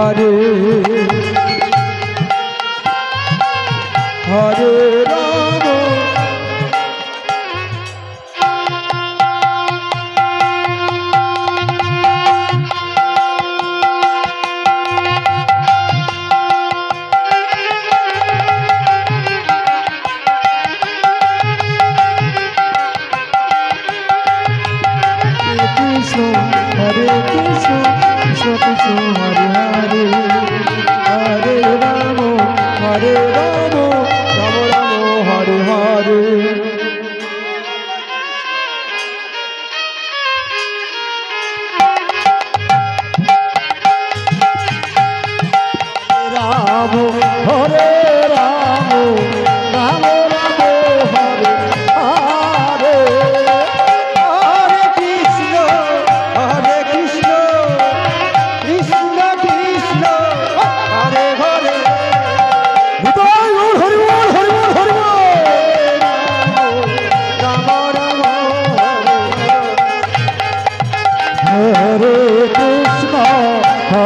Hare Hare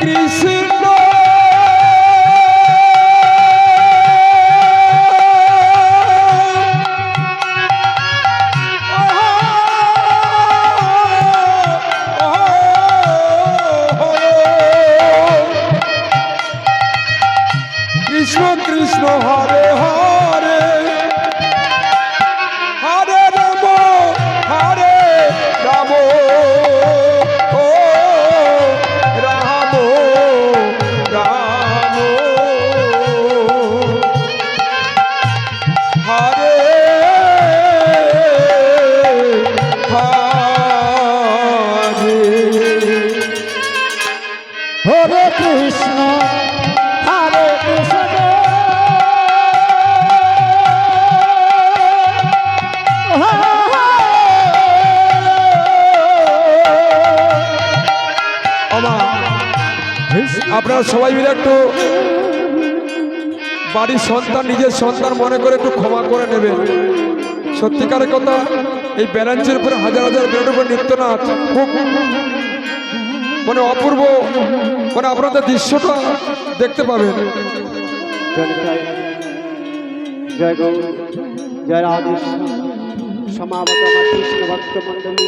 Krishna আপনারা সবাই মিলে একটু বাড়ির সন্তান, নিজের সন্তান মনে করে একটু ক্ষমা করে নেবেন। সত্যিকারের কথা, এই ব্যালেন্সের উপরে হাজার হাজার বেরোর উপর নৃত্য নাচ খুব মানে অপূর্ব মানে আপনাদের দৃশ্যটা দেখতে পাবেন। আমার কৃষ্ণ ভক্ত মণ্ডলী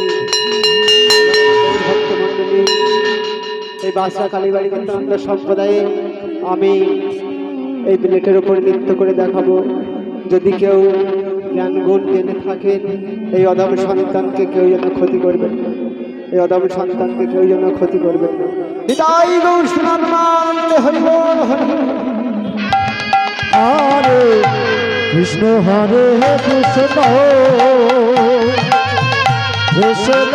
ভক্ত মণ্ডলী। এই বাসা, কালীবাড়ি নিত্যানন্দ সম্প্রদায়ে আমি এই প্লেটের উপর নৃত্য করে দেখাবো যদি কেউ জ্ঞান গুণ জেনে থাকেন, এই অদম সন্তানকে কেউ যেন ক্ষতি করবেন না। এই অদম সন্তানকে কেউ যেন ক্ষতি না নিতাই গৌর সুনামানন্দে হরি হরি। হরে কৃষ্ণ হরে কৃষ্ণ কৃষ্ণ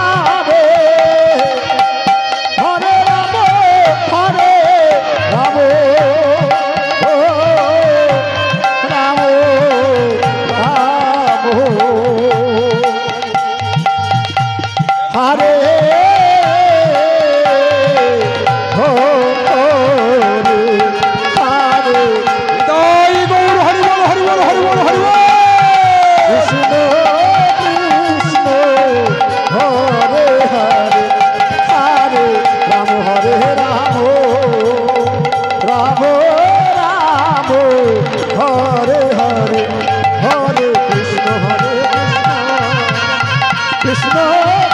হরে কৃষ্ণ কৃষ্ণ